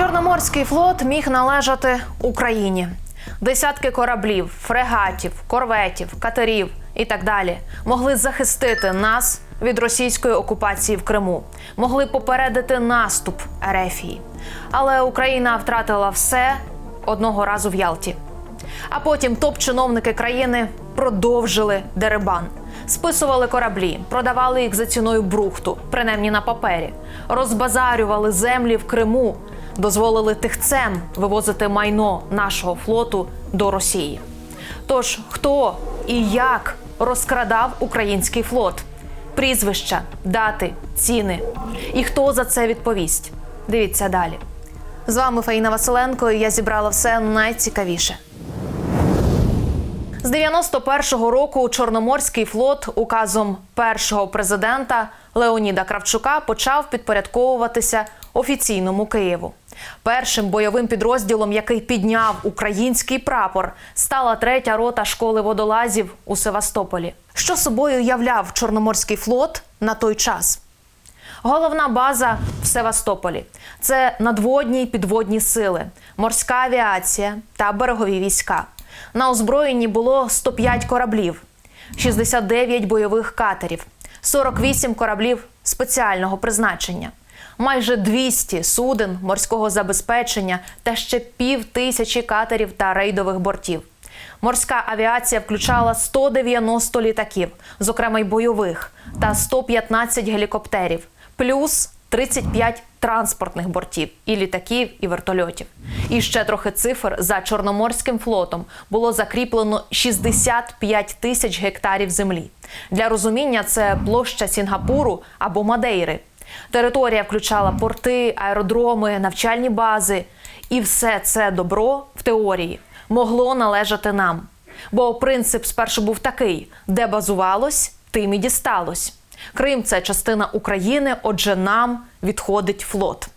Чорноморський флот міг належати Україні. Десятки кораблів, фрегатів, корветів, катерів і так далі могли захистити нас від російської окупації в Криму, могли попередити наступ Ерефії. Але Україна втратила все одного разу в Ялті. А потім топ-чиновники країни продовжили дерибан. Списували кораблі, продавали їх за ціною брухту, принаймні на папері, розбазарювали землі в Криму, дозволили тихцем вивозити майно нашого флоту до Росії. Тож хто і як розкрадав український флот? Прізвища, дати, ціни. І хто за це відповість? Дивіться далі. З вами Фаїна Василенко. і Я зібрала все найцікавіше. З 91-го року Чорноморський флот указом першого президента Леоніда Кравчука почав підпорядковуватися офіційному Києву. Першим бойовим підрозділом, який підняв український прапор, стала третя рота школи водолазів у Севастополі. Що собою являв Чорноморський флот на той час? Головна база в Севастополі це надводні й підводні сили, морська авіація та берегові війська. На озброєнні було 105 кораблів, 69 бойових катерів, 48 кораблів спеціального призначення, майже 200 суден морського забезпечення та ще пів тисячі катерів та рейдових бортів. Морська авіація включала 190 літаків, зокрема й бойових, та 115 гелікоптерів, плюс 35 транспортних бортів і літаків, і вертольотів. І ще трохи цифр за Чорноморським флотом було закріплено 65 тисяч гектарів землі. Для розуміння це площа Сінгапуру або Мадейри. Територія включала порти, аеродроми, навчальні бази. І все це добро в теорії могло належати нам. Бо принцип спершу був такий: де базувалось, тим і дісталось. Крим це частина України, отже, нам відходить флот.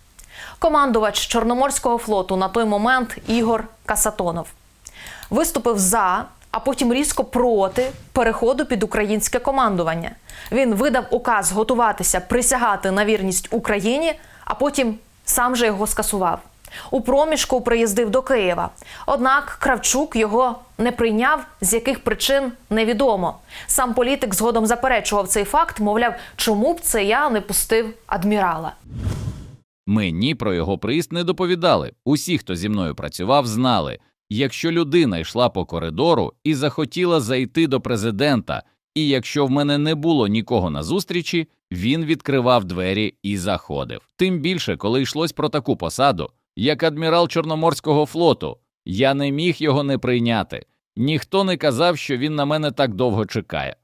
Командувач Чорноморського флоту на той момент Ігор Касатонов виступив за, а потім різко проти переходу під українське командування. Він видав указ готуватися присягати на вірність Україні, а потім сам же його скасував. У проміжку приїздив до Києва. Однак Кравчук його не прийняв, з яких причин невідомо. Сам політик згодом заперечував цей факт, мовляв, чому б це я не пустив адмірала. Мені про його приїзд не доповідали. Усі, хто зі мною працював, знали, якщо людина йшла по коридору і захотіла зайти до президента, і якщо в мене не було нікого на зустрічі, він відкривав двері і заходив. Тим більше, коли йшлось про таку посаду, як адмірал Чорноморського флоту, я не міг його не прийняти. Ніхто не казав, що він на мене так довго чекає.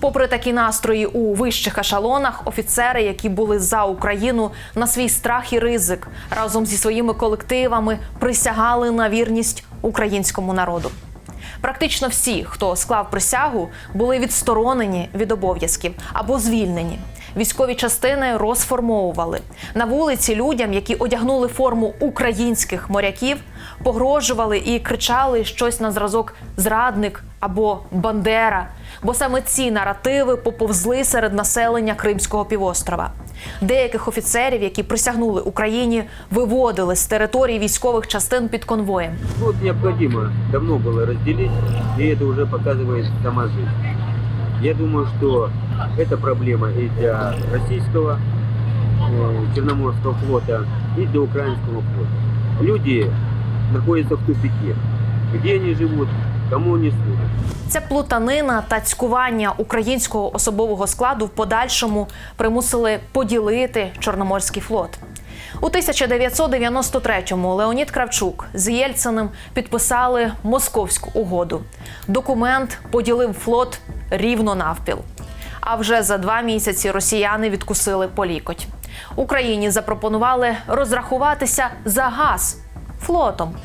Попри такі настрої у вищих ешелонах, офіцери, які були за Україну на свій страх і ризик, разом зі своїми колективами присягали на вірність українському народу. Практично всі, хто склав присягу, були відсторонені від обов'язків або звільнені. Військові частини розформовували на вулиці людям, які одягнули форму українських моряків, погрожували і кричали щось на зразок зрадник або бандера. Бо саме ці наративи поповзли серед населення Кримського півострова. Деяких офіцерів, які присягнули Україні, виводили з території військових частин під конвоєм. Вот необходимо давно было разделить, и это уже показывает сама жизнь. Я думаю, что это проблема и для российского э, Черноморского флота, и для украинского флота. Люди находятся в тупике. Где они живут, кому они служат. Ця плутанина та цькування українського особового складу в подальшому примусили поділити Чорноморський флот. У 1993-му Леонід Кравчук з Єльциним підписали Московську угоду. Документ поділив флот рівно навпіл. А вже за два місяці росіяни відкусили полікоть. Україні запропонували розрахуватися за газ флотом.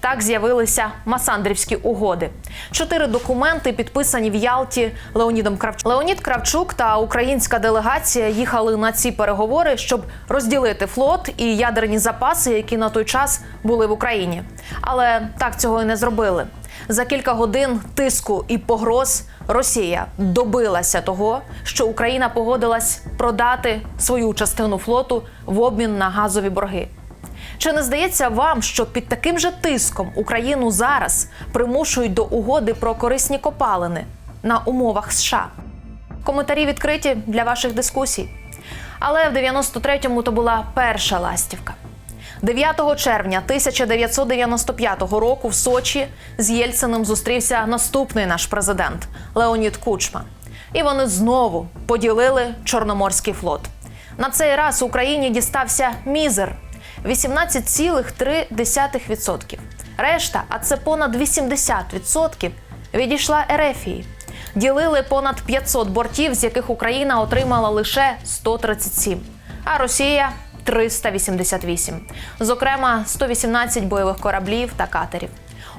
Так з'явилися Масандрівські угоди. Чотири документи підписані в Ялті Леонідом Кравчуком. Леонід Кравчук та українська делегація їхали на ці переговори, щоб розділити флот і ядерні запаси, які на той час були в Україні. Але так цього і не зробили. За кілька годин тиску і погроз Росія добилася того, що Україна погодилась продати свою частину флоту в обмін на газові борги. Чи не здається вам, що під таким же тиском Україну зараз примушують до угоди про корисні копалини на умовах США? Коментарі відкриті для ваших дискусій. Але в 93-му то була перша ластівка. 9 червня 1995 року в Сочі з Єльциним зустрівся наступний наш президент Леонід Кучма. І вони знову поділили Чорноморський флот. На цей раз Україні дістався мізер 18,3%. Решта, а це понад 80%, відійшла Ерефії. Ділили понад 500 бортів, з яких Україна отримала лише 137, а Росія 388. Зокрема, 118 бойових кораблів та катерів.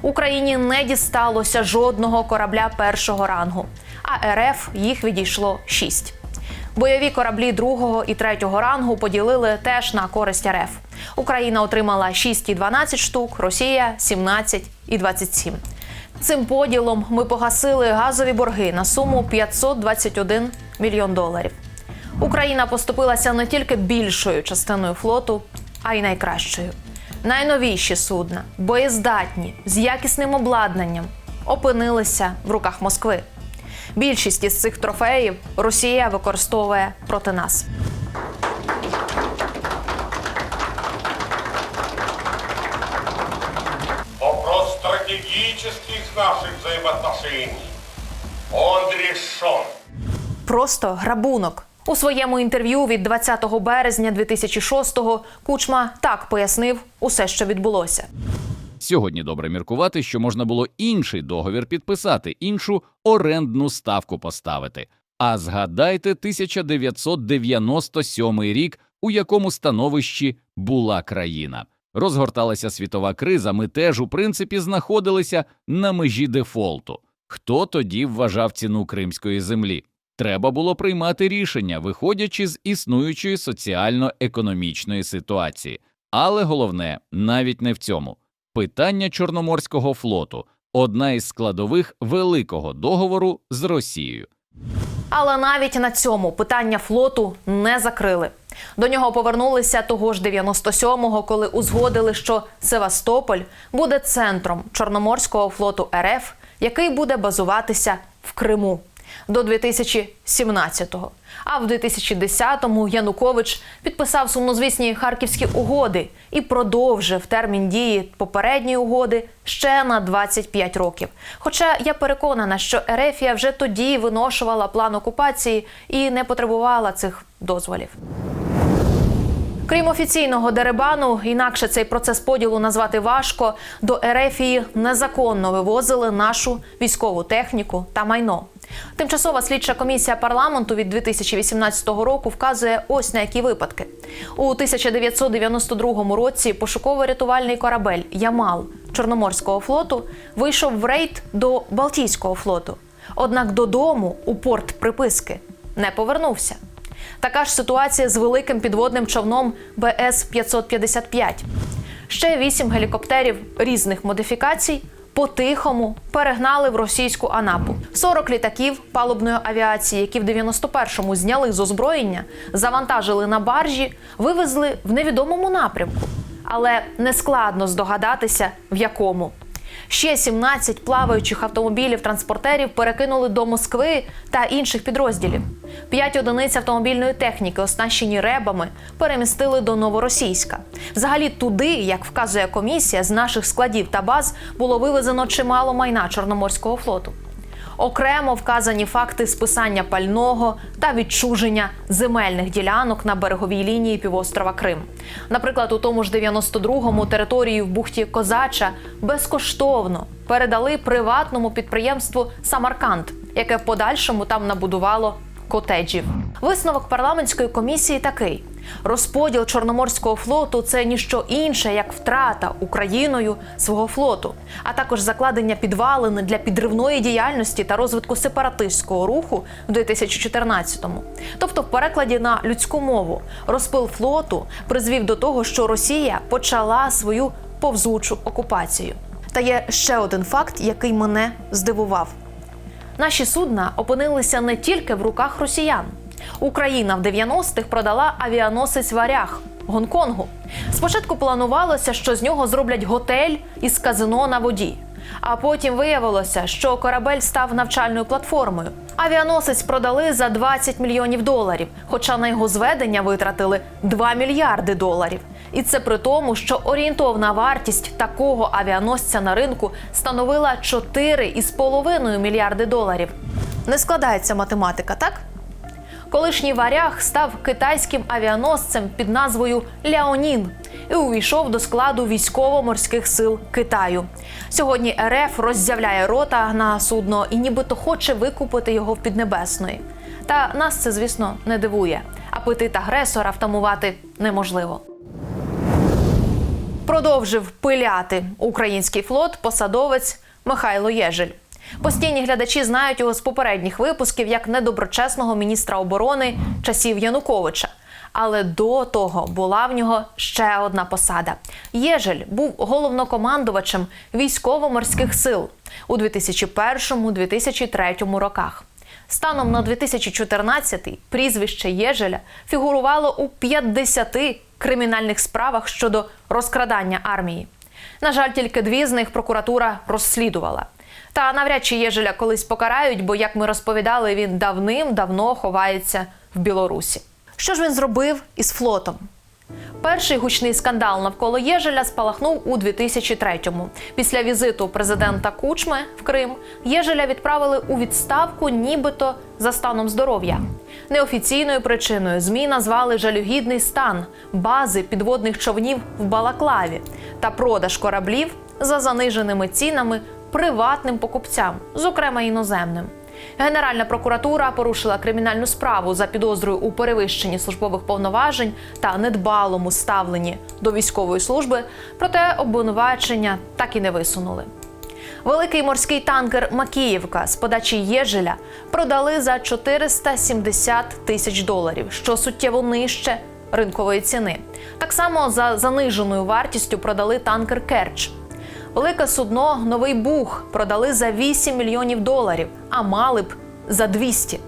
Україні не дісталося жодного корабля першого рангу, а РФ їх відійшло 6. Бойові кораблі другого і третього рангу поділили теж на користь РФ. Україна отримала 6 і 12 штук, Росія 17 і 27. Цим поділом ми погасили газові борги на суму 521 мільйон доларів. Україна поступилася не тільки більшою частиною флоту, а й найкращою. Найновіші судна, боєздатні, з якісним обладнанням, опинилися в руках Москви. Більшість із цих трофеїв Росія використовує проти нас. Вопрос стратегических наших взаимоотношений. Он решен. Просто грабунок. У своєму інтерв'ю від 20 березня 2006-го Кучма так пояснив усе, що відбулося. Сьогодні добре міркувати, що можна було інший договір підписати, іншу орендну ставку поставити. А згадайте 1997 рік, у якому становищі була країна. Розгорталася світова криза. Ми теж, у принципі, знаходилися на межі дефолту. Хто тоді вважав ціну кримської землі? Треба було приймати рішення, виходячи з існуючої соціально-економічної ситуації. Але головне навіть не в цьому. Питання Чорноморського флоту одна із складових великого договору з Росією. Але навіть на цьому питання флоту не закрили. До нього повернулися того ж 97-го, коли узгодили, що Севастополь буде центром Чорноморського флоту РФ, який буде базуватися в Криму до 2017-го. А в 2010-му Янукович підписав сумнозвісні харківські угоди і продовжив термін дії попередньої угоди ще на 25 років. Хоча я переконана, що Ерефія вже тоді виношувала план окупації і не потребувала цих дозволів. Крім офіційного дерибану, інакше цей процес поділу назвати важко. До Ерефії незаконно вивозили нашу військову техніку та майно. Тимчасова слідча комісія парламенту від 2018 року вказує ось на які випадки. У 1992 році пошуково-рятувальний корабель Ямал Чорноморського флоту вийшов в рейд до Балтійського флоту. Однак додому у порт приписки не повернувся. Така ж ситуація з великим підводним човном БС 555 Ще вісім гелікоптерів різних модифікацій по-тихому перегнали в російську Анапу. 40 літаків палубної авіації, які в 91-му зняли з озброєння, завантажили на баржі, вивезли в невідомому напрямку. Але нескладно здогадатися, в якому. Ще 17 плаваючих автомобілів-транспортерів перекинули до Москви та інших підрозділів. П'ять одиниць автомобільної техніки, оснащені ребами, перемістили до Новоросійська. Взагалі, туди, як вказує комісія, з наших складів та баз було вивезено чимало майна Чорноморського флоту. Окремо вказані факти списання пального та відчуження земельних ділянок на береговій лінії півострова Крим. Наприклад, у тому ж 92-му територію в бухті Козача безкоштовно передали приватному підприємству Самарканд, яке в подальшому там набудувало котеджів. Висновок парламентської комісії такий: розподіл Чорноморського флоту це ніщо інше, як втрата Україною свого флоту, а також закладення підвалини для підривної діяльності та розвитку сепаратистського руху в 2014-му. Тобто, в перекладі на людську мову, розпил флоту призвів до того, що Росія почала свою повзучу окупацію. Та є ще один факт, який мене здивував. Наші судна опинилися не тільки в руках росіян. Україна в 90-х продала авіаносець варяг Гонконгу. Спочатку планувалося, що з нього зроблять готель із казино на воді. А потім виявилося, що корабель став навчальною платформою. Авіаносець продали за 20 мільйонів доларів, хоча на його зведення витратили 2 мільярди доларів. І це при тому, що орієнтовна вартість такого авіаносця на ринку становила 4,5 мільярди доларів. Не складається математика, так? Колишній варяг став китайським авіаносцем під назвою Ляонін і увійшов до складу військово-морських сил Китаю. Сьогодні РФ роззявляє рота на судно і нібито хоче викупити його в Піднебесної. Та нас це, звісно, не дивує. Апетит агресора втамувати неможливо. Продовжив пиляти український флот посадовець Михайло Єжель. Постійні глядачі знають його з попередніх випусків як недоброчесного міністра оборони часів Януковича. Але до того була в нього ще одна посада. Єжель був головнокомандувачем військово-морських сил у 2001-2003 роках. Станом на 2014 прізвище Єжеля фігурувало у 50 кримінальних справах щодо розкрадання армії. На жаль, тільки дві з них прокуратура розслідувала. Та навряд чи Єжеля колись покарають, бо, як ми розповідали, він давним-давно ховається в Білорусі. Що ж він зробив із флотом? Перший гучний скандал навколо Єжеля спалахнув у 2003-му. Після візиту президента Кучми в Крим Єжеля відправили у відставку, нібито за станом здоров'я. Неофіційною причиною ЗМІ назвали жалюгідний стан бази підводних човнів в Балаклаві та продаж кораблів за заниженими цінами приватним покупцям, зокрема іноземним. Генеральна прокуратура порушила кримінальну справу за підозрою у перевищенні службових повноважень та недбалому ставленні до військової служби, проте обвинувачення так і не висунули. Великий морський танкер Макіївка з подачі Єжеля продали за 470 тисяч доларів, що суттєво нижче ринкової ціни. Так само за заниженою вартістю продали танкер Керч. Велике судно Новий Буг продали за 8 мільйонів доларів, а мали б за 200.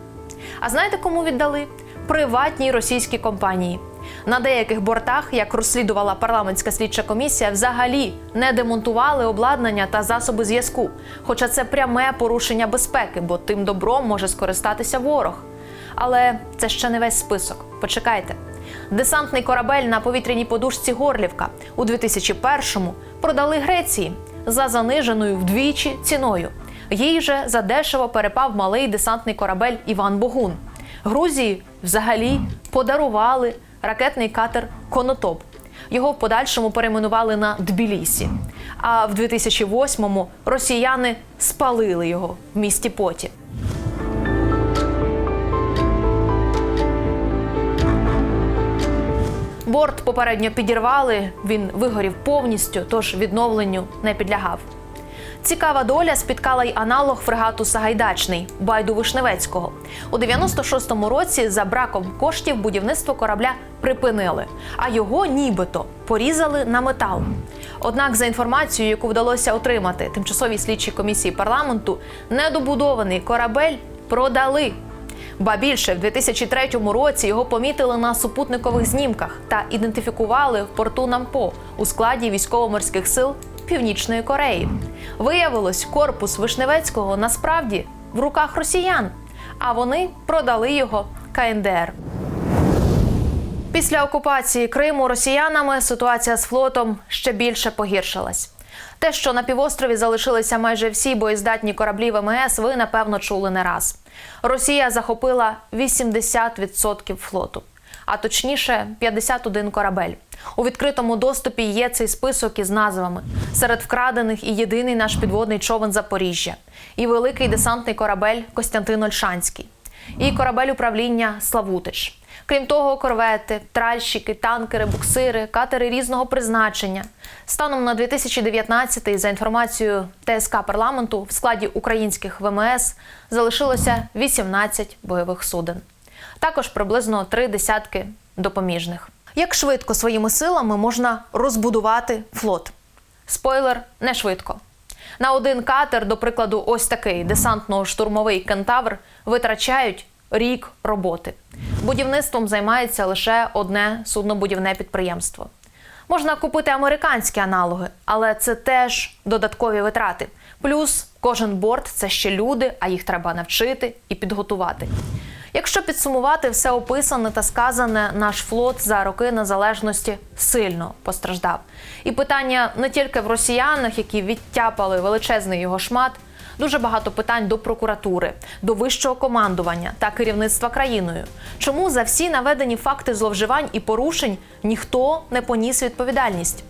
А знаєте, кому віддали? Приватній російській компанії. На деяких бортах, як розслідувала парламентська слідча комісія, взагалі не демонтували обладнання та засоби зв'язку. Хоча це пряме порушення безпеки, бо тим добром може скористатися ворог. Але це ще не весь список. Почекайте. Десантний корабель на повітряній подушці Горлівка у 2001-му продали Греції за заниженою вдвічі ціною. Їй же задешево перепав малий десантний корабель Іван Богун. Грузії взагалі подарували ракетний катер Конотоп. Його в подальшому перейменували на Тбілісі. А в 2008-му росіяни спалили його в місті Поті. Борт попередньо підірвали, він вигорів повністю, тож відновленню не підлягав. Цікава доля спіткала й аналог фрегату Сагайдачний Байду Вишневецького. У 96-му році за браком коштів будівництво корабля припинили, а його нібито порізали на метал. Однак, за інформацією, яку вдалося отримати тимчасовій слідчій комісії парламенту, недобудований корабель продали. Ба більше в 2003 році його помітили на супутникових знімках та ідентифікували в порту Нампо у складі військово-морських сил Північної Кореї. Виявилось, корпус Вишневецького насправді в руках росіян, а вони продали його КНДР. Після окупації Криму росіянами ситуація з флотом ще більше погіршилась. Те, що на півострові залишилися майже всі боєздатні кораблі ВМС, ви напевно чули не раз. Росія захопила 80% флоту, а точніше 51 корабель. У відкритому доступі є цей список із назвами. Серед вкрадених і єдиний наш підводний човен Запоріжжя, і великий десантний корабель Костянтин Ольшанський, і корабель управління Славутич. Крім того, корвети, тральщики, танкери, буксири, катери різного призначення. Станом на 2019-й, за інформацією ТСК парламенту в складі українських ВМС залишилося 18 бойових суден. Також приблизно три десятки допоміжних. Як швидко своїми силами можна розбудувати флот? Спойлер не швидко. На один катер, до прикладу, ось такий десантно-штурмовий кентавр, витрачають рік роботи. Будівництвом займається лише одне суднобудівне підприємство. Можна купити американські аналоги, але це теж додаткові витрати. Плюс кожен борт це ще люди, а їх треба навчити і підготувати. Якщо підсумувати все описане та сказане, наш флот за роки незалежності сильно постраждав. І питання не тільки в росіянах, які відтяпали величезний його шмат. Дуже багато питань до прокуратури, до вищого командування та керівництва країною. Чому за всі наведені факти зловживань і порушень ніхто не поніс відповідальність?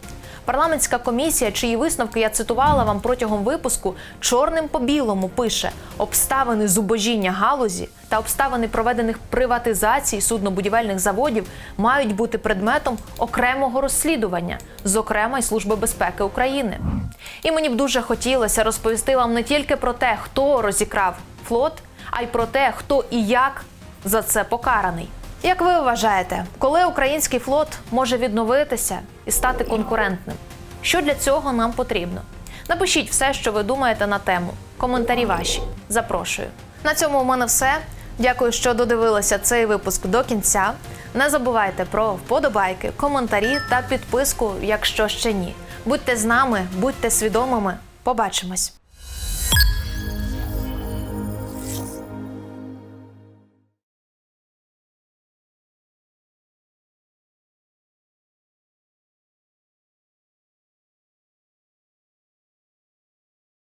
Парламентська комісія, чиї висновки я цитувала вам протягом випуску, чорним по білому пише обставини зубожіння галузі та обставини проведених приватизацій суднобудівельних заводів мають бути предметом окремого розслідування, зокрема й Служби безпеки України. І мені б дуже хотілося розповісти вам не тільки про те, хто розікрав флот, а й про те, хто і як за це покараний. Як ви вважаєте, коли український флот може відновитися і стати конкурентним? Що для цього нам потрібно? Напишіть все, що ви думаєте на тему. Коментарі ваші. Запрошую. На цьому у мене все. Дякую, що додивилися цей випуск до кінця. Не забувайте про вподобайки, коментарі та підписку, якщо ще ні. Будьте з нами, будьте свідомими. Побачимось.